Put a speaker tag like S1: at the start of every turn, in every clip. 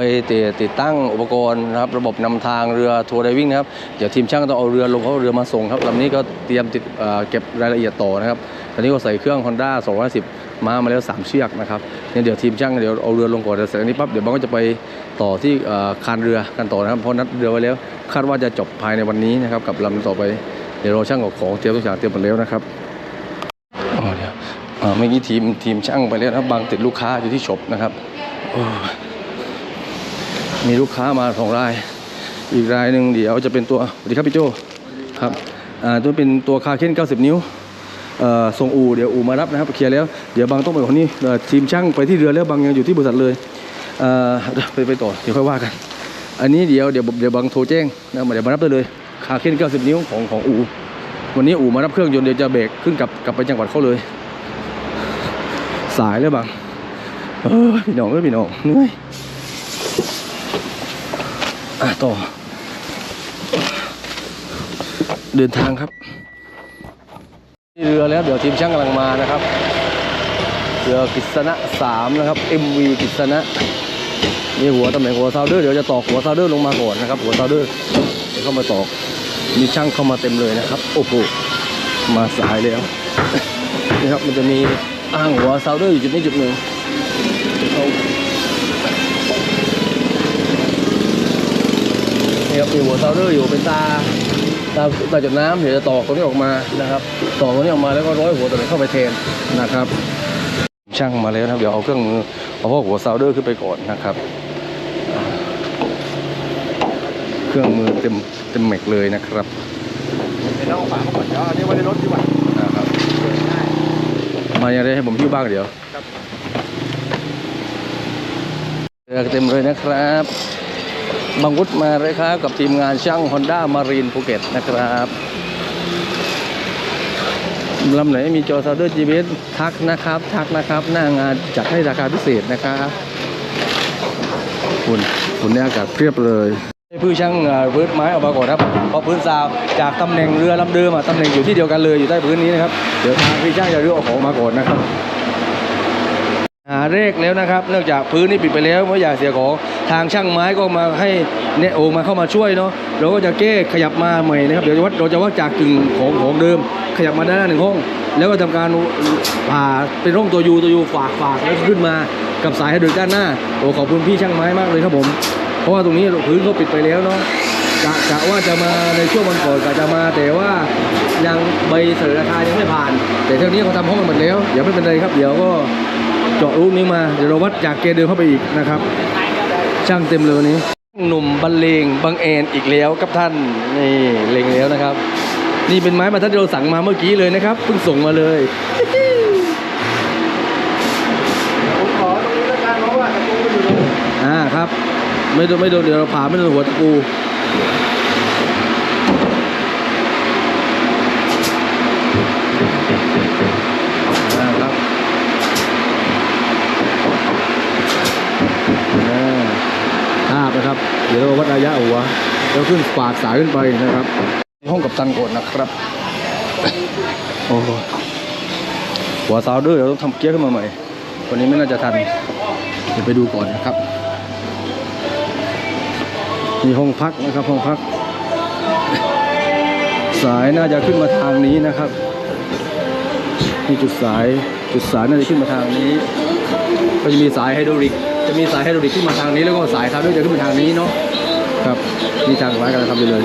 S1: ไปติดตั้งอุปกรณ์นะครับระบบนำทางเรือทัวร์ไดวิ่งนะครับเดี๋ยวทีมช่างต้องเอาเรือลงเขาเอเรือมาส่งครับลำนี้ก็เตรียมติดเก็บรายละเอียดต่อนะครับตอนนี้ก็ใส่เครื่อง Honda 210มามาแล้ว 3 เชือกนะครับเนี่ยเดี๋ยวทีมช่างเดี๋ยวเอาเรือลงก่อนเดี๋ยวเสร็จอันนี้ปั๊บเดี๋ยวบังก็จะไปต่อที่คานเรือกันต่อนะครับเพราะนัดเรือไว้แล้วคาดว่าจะจบภายในวันนี้นะครับกับลำต่อไปเดี๋ยวเราช่างกับของเตรียมทุกอย่างเตรียมหมดแล้วนะครับอ๋อเดี๋ยวเมื่อกี้ทีมทีมช่างไปแล้วนะบางติดลูกค้าอยู่ที่ช็อปนะครับโอ้ มีลูกค้ามาสองราย อีกรายหนึ่งเดี๋ยวจะเป็นตัวสวัสดีครับพี่โจครับอ่าตัวเป็นตัวคาเค้น90 นิ้วเอ่อส่งอูเดี๋ยวอูมารับนะครับเคลียร์แล้วเดี๋ยวบางต้องไปคนนี้ทีมช่างไปที่เรือแล้วบางยังอยู่ที่บริษัทเลยเอ่อไปไปต่อเดี๋ยวค่อยว่ากัน อันนี้เดี๋ยวเดี๋ยวเดี๋ยวบางโทรแจ้งนะมาเดี๋ยวมารับได้เลยคาเค้น90 นิ้วของของอูวันนี้อูมารับเครื่องยนต์เดี๋ยวจะเบรกขึ้นกลับกลับไปจังหวัดเขาเลย สายแล้วบางเออพี่น้องเอ้ยพี่น้องเหนื่อย อะต่อ เดินทางครับเรือแล้วเดี๋ยวทีมช่างกำลังมานะครับเรือกิษณะสามนะครับ MV กิษณะนี่หัวตำแหน่งหัวซาวเดอร์เดี๋ยวจะตอกหัวซาวเดอร์ลงมาก่อนนะครับหัวซาวเดอร์เดี๋ยวเข้ามาตอกมีช่างเข้ามาเต็มเลยนะครับ โอ้โหมาสายแล้วนี่ครับมันจะมีอ้างหัวซาวเดอร์อยู่จุดนี้จุดหนึ่งเอา มีหัวเซาเดอร์อยู่เป็นตาตาตาจุดน้ำเดี๋ยวจะตอกตรงนี้ออกมานะครับตอกตรงนี้ออกมาแล้วก็ร้อยหัวตัวนี้เข้าไปแทนนะครับ ช่างมาแล้วนะครับเดี๋ยวเอาเครื่องมือเอาพวกหัวเซาเดอร์ขึ้นไปก่อนนะครับอ่าเครื่องมือเต็มเต็มแม็กเลยนะครับ
S2: เดี๋ยวเราเอาฝามาก่อนเดี๋ยวเอาอันนี้ไว้ในรถดีกว่า
S1: นะครับ
S2: เปิดได้
S1: มาอย่างไรให้ผมพิ้วบ้างเดี๋ยว
S2: ครับ
S1: เรือเต็มเลยนะครับ บางวุฒมาเลยครับกับทีมงานช่าง Honda Marine ภูเก็ตนะครับลำไหนมีจอซาวเดอร์จีเทักนะครับ ทักนะครับ หน้างานจัดให้ราคาพิเศษนะครับฝุ่นฝุ่นในอากาศเพียบเลยพื้นช่างเอ่อพื้นไม้ออกมาก่อนครับเพราะพื้นซาวจากตำแหน่งเรือลำเดิมอะตำแหน่งอยู่ที่เดียวกันเลยอยู่ใต้พื้นนี้นะครับเดี๋ยวทางพี่ช่างจะเรือกเอาของมาก่อนนะครับ หาเลขแล้วนะครับเนื่องจากพื้นนี่ปิดไปแล้วไม่อยากเสียของทางช่างไม้ก็มาให้เนโอมาเข้ามาช่วยเนาะเราก็จะแก้ขยับมาใหม่นะครับเดี๋ยวจะวัดเราจะวัดจากกึ่งของของเดิม ขยับมาด้านหน้าหนึ่งห้อง แล้วก็ทำการผ่าเป็นร่องตัวยูตัวยูฝากฝากแล้วขึ้นมากับสายให้โดยด้านหน้าโอ้ขอบคุณพี่ช่างไม้มากเลยครับผม เพราะว่าตรงนี้พื้นเขาปิดไปแล้วเนาะกะกะว่าจะมาในช่วงวันก่อนกะจะมาแต่ว่ายังใบเสนอราคายังไม่ผ่าน แต่เท่านี้เขาทำห้องกันหมดแล้วเดี๋ยวไม่เป็นไรครับเดี๋ยวก็ เจาะรูปนี้มา เดี๋ยวเราวัดจากเกเดิมเข้าไปอีกนะครับ ช่างเต็มเลยนี้ หนุ่มบรรเลงบังเอนอีกแล้วครับท่าน นี่เลงแล้วนะครับ นี่เป็นไม้บรรทัดที่เราสั่งมาเมื่อกี้เลยนะครับเพิ่งส่งมาเลย
S2: ผมขอตรงนี้แล้วกันเพราะว่าตะปูมันอยู่ตรงนี้
S1: อ่าครับ ไม่โดนไม่โดนเดี๋ยวเราผ่าไม่โดนหัวตะปูอ่าครับอ่าทาบ นะครับเดี๋ยวเราวัดระยะหัวแล้วขึ้นฝากสายขึ้นไปนะครับ ห้องกับตันก่อนนะครับโอ้โหหัวซาวเดอร์เราต้องทำเกียร์ขึ้นมาใหม่วันนี้ไม่น่าจะทันเดี๋ยวไปดูก่อนนะครับมีห้องพักนะครับห้องพัก สายน่าจะขึ้นมาทางนี้นะครับมีจุดสายจุดสายน่าจะขึ้นมาทางนี้ก็จะมีสายไฮดรอลิกจะมีสายไฮดรอลิกขึ้นมาทางนี้แล้วก็สายคาร์บอนจะขึ้นมาทางนี้เนาะ ครับมีทางสายกันทำไปเลย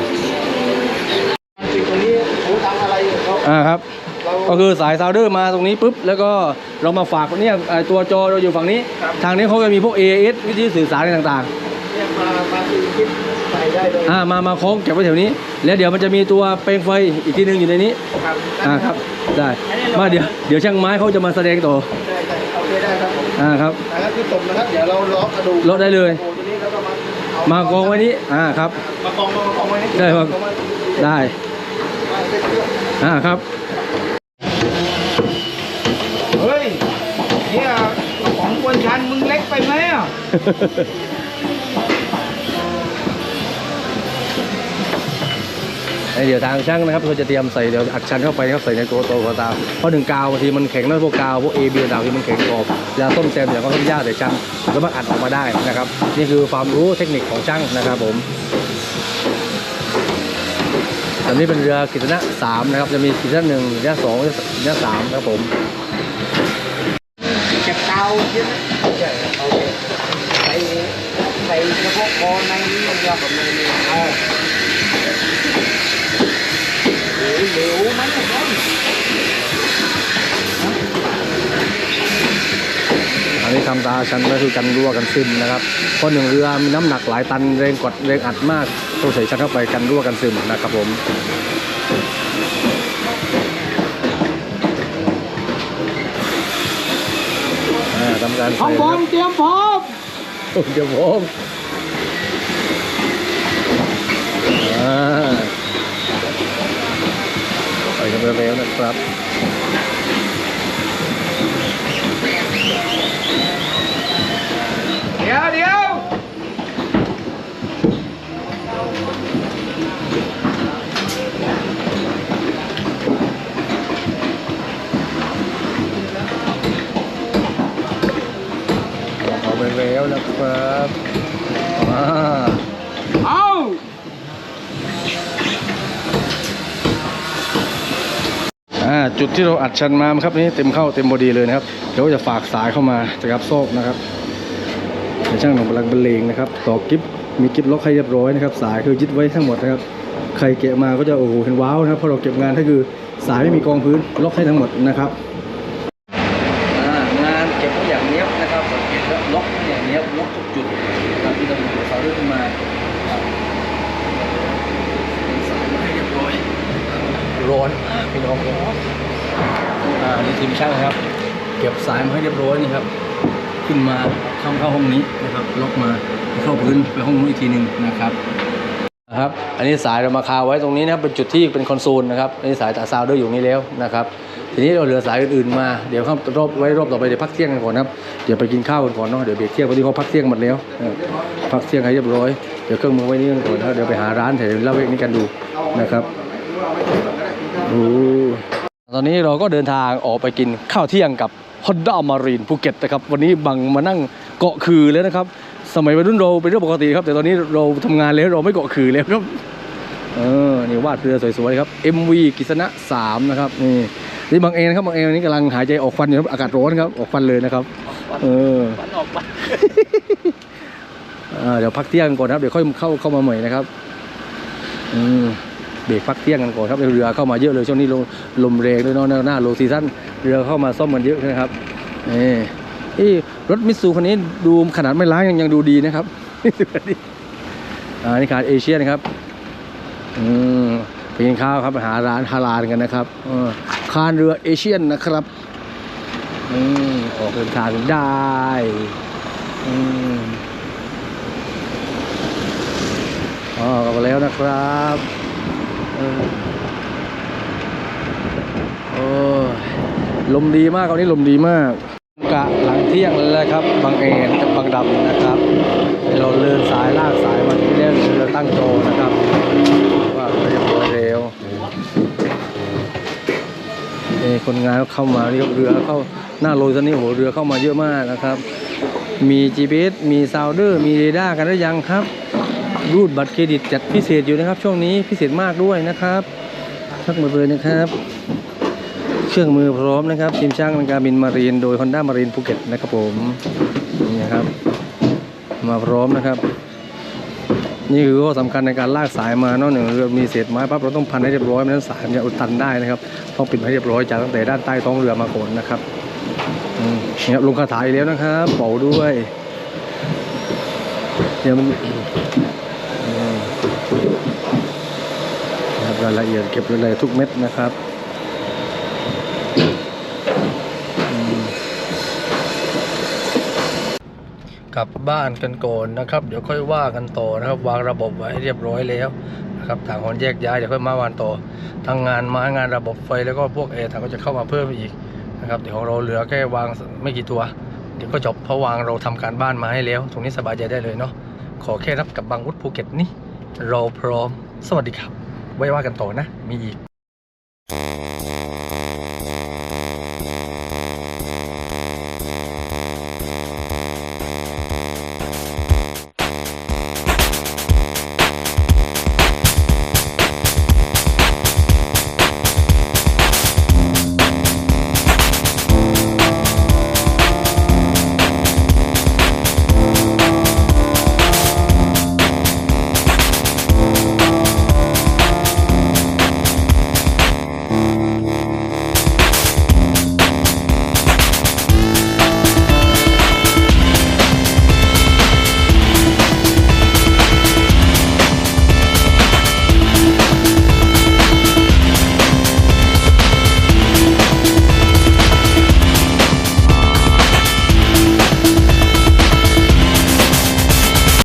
S2: สิ่งตรงนี้เขาทำอะไรเขา
S1: อ่าครับ
S2: เรา
S1: ก็คือสายซาวเดอร์มาตรงนี้ปุ๊บแล้วก็เรามาฝากเนี่ยเอ่อตัวจอเราอยู่ฝั่งนี้ ทางนี้เขาจะมีพวก AAS วิทยุสื่อสารอะไรต่างๆ
S2: เนี่ยมามาคือคิดใส่ได้เลย
S1: อ่ามามาคล้องเก็บไว้แถวนี้ แล้วเดี๋ยวมันจะมีตัวเปลงไฟอีกทีหนึงอยู่ในนี้
S2: ครับ
S1: อ่าครับได้มาเดี๋ยวเดี๋ยวช่างไม้เขาจะมาแสดงต่อ
S2: ได้ได้โอเคได้ครับผม
S1: อ่าครับ
S2: อ่าก็คือตบนะครับ เดี๋ยวเราล็อกกระดูก
S1: ล็อกได้เลย
S2: โอ้ มา
S1: กองไว้นี้อ่าครับ
S2: มากองมากองไว้นี่
S1: ได้ครับ
S2: เอามา
S1: ได้
S2: มาเสร็จเรียบ
S1: อ่าครับ
S3: เฮ้ยเนี่ยของกวนชันมึงเล็กไปไหมอะ
S1: เดี๋ยวทางช่างนะครับเขาจะเตรียมใส่เดี๋ยวอัดชันเข้าไปครับใส่ในตัวตัวหัวตาเพราะหนึ่งกาวบางทีมันแข็งนะพวกกาวพวกเอบีต่างที่มันแข็งกรอบเวลาต้มแซมเดี๋ยวก็ต้องยากแต่ช่างสามารถอัดออกมาได้นะครับ นี่คือความรู้เทคนิคของช่างนะครับผมอันนี้เป็นเรือกิจนะสามนะครับจะมีกิจนะหนึ่งกิจนะสองกิจนะสามนะครับผม
S3: เก็บเตาใช่ไหมใช่โอเคใส่ใส่เฉพาะคอในนี้มันจะแบบในนี้ เออเหลวเหลวมันเนี่ยน้อง
S1: อันนี้ทำตาชันก็คือกันรั่วกันซึมนะครับ เพราะหนึ่งเรือมีน้ำหนักหลายตันแรงกดแรงอัดมากต้องใส่ชันเข้าไปกันรั่วกันซึมนะครับผมทำการ
S3: พร้อ
S1: ใส่
S3: พ
S1: ค
S3: ร้อ
S1: รับ
S3: มเตรียมพร้อม
S1: โอ้ยเดี๋ยวผมอ่า เร็วๆนะครับ
S3: เดี๋ยวเดี๋ยว
S1: เอาไปแล้วนะครับอ่า
S3: เอา
S1: อ่า จุดที่เราอัดชันมาครับนี่เต็มเข้าเต็มบอดีเลยนะครับเดี๋ยวจะฝากสายเข้ามานะครับโซกนะครับช่างหนุ่มกำลังบรรเลงนะครับต่อกิฟมีกิฟล็อกให้เรียบร้อยนะครับสายคือยึดไว้ทั้งหมดนะครับใครเกะมาก็จะโอ้โหเห็นว้าวนะครับพราะเราเก็บงานก็คือสายไม่มีกองพื้นล็อกให้ทั้งหมดนะครับงานเก็บไว้อย่างเนี้ยบนะครับสังเกตแล้วล็อกให้อย่างเนี้ยบล็อกทุกจุดนะครับที่เราเสาเลื่อนขึ้นมาครับสายมาให้เรียบร้อย ร้อนพี่น้องร้ออ่านี่ทีมช่างครับ เก็บสายมาให้เรียบร้อยนี่ครับ ขึ้นมาเข้าเข้าห้องนี้นะครับล็อกมาเข้าพื้นไปห้องนู้นอีกทีหนึ่งนะครับนะครับ อันนี้สายเรามาคาไว้ตรงนี้นะครับเป็นจุดที่เป็นคอนโซลนะครับอันนี้สายตาซาวเดอร์อยู่นี่แล้วนะครับทีนี้เราเหลือสายอื่นๆมาเดี๋ยวเข้ารอบไว้รอบต่อไปเดี๋ยวพักเที่ยงกันก่อนนะครับเดี๋ยวไปกินข้าวกันก่อนเนาะเดี๋ยวเบรกเที่ยงวันนี้เขาพักเที่ยงหมดแล้วพักเที่ยงให้เรียบร้อยเดี๋ยวเครื่องมือไว้นี่กันก่อนแล้วเดี๋ยวไปหาร้านแถวเล่าเวกนี้กันดูนะครับ ตอนนี้เราก็เดินทางออกไปกินข้าวเที่ยงกับ Honda Marine ภูเก็ตนะครับ วันนี้บังมานั่งเกาะคือแล้วนะครับ สมัยวัยรุ่นเราเป็นเรื่องปกติครับ แต่ตอนนี้เราทำงานแล้วเราไม่เกาะคือแล้วครับเออนี่วาดเรือสวยๆครับ MV กิษณะ3นะครับนี่นี่บางเองนครับบางเองนี่กำลังหายใจออกควันอยู่ครับอากาศร้อนครับออกควันเลยนะครับเออ
S3: ฟันออกมา
S1: อ่าเดี๋ยวพักเที่ยงก่อนครับเดี๋ยวค่อยเข้าเข้ามาใหม่นะครับอืม เบรกพักเที่ยงกันก่อนครับเรือเข้ามาเยอะเลยช่วงนี้ลมลมแรงด้วยเนาะหน้าโลซีซั่นเรือเข้ามาซ่อมกันเยอะนะครับนี่นี่รถมิตซูคันนี้ดูขนาดไม่ล้างยังยังดูดีนะครับอ่านี่ขาดเอเชียนะครับอืมไปกินข้าวครับหาร้านฮาลาลกันนะครับอคานเรือเอเชียนนะครับอืมออกเดินทางได้อืมออกลับมาแล้วนะครับ ลมดีมากวันนี้ลมดีมากกะหลังเที่ยงแล้วครับบางเอ็นกับบางดำนะครับ เราเลื่อนสายลากสายมาที่เรื่องเราตั้งโจนะครับ ว่าเรียบร้อยแล้วนี่คนงานเข้ามาเรียกเรือเข้าหน้าโรยตอนนี้โหเรือเข้ามาเยอะมากนะครับ มี GPS มีซาวเดอร์มีเรดาร์กันหรือยังครับ รูดบัตรเครดิตจัดพิเศษอยู่นะครับ ช่วงนี้พิเศษมากด้วยนะครับทักมาเลยนะครับ เครื่องมือพร้อมนะครับทีมช่างการบินมารีนโดย Honda Marine ภูเก็ตนะครับผมนี่นะครับ มาพร้อมนะครับ นี่คือข้อสำคัญในการลากสายมาเนอกหนึ่งเรือมีเศษไม้ปั๊บเราต้องพันให้เรียบร้อยไม่งั้นสายมันจะอุดตันได้นะครับต้องปิดให้เรียบร้อยจากตั้งแต่ด้านใต้ท้องเรือมาก่อนนะครับอืมเนี่ยลงคาถาอีกแล้วนะครับเป่าด้วยเดี๋ยวมัน อืมนะค รายละเอียดเก็บรายละเอียดทุกเม็ดนะครับกลับบ้านกันก่อนนะครับ เดี๋ยวค่อยว่ากันต่อนะครับ วางระบบไว้เรียบร้อยแล้วนะครับต่างคนแยกย้ายเดี๋ยวค่อยมาวานต่อทั้งงานม้งานระบบไฟแล้วก็พวกแอร์ต่างก็จะเข้ามาเพิ่มอีกนะครับเดี๋ยวของเราเหลือแค่วางไม่กี่ตัว เดี๋ยวก็จบเพราะวางเราทำการบ้านมาให้แล้ว ตรงนี้สบายใจได้เลยเนาะขอแค่รับกับบางวุฒภูเก็ตนี่เราพร้อม สวัสดีครับ ไว้ว่ากันต่อนะ มีอีก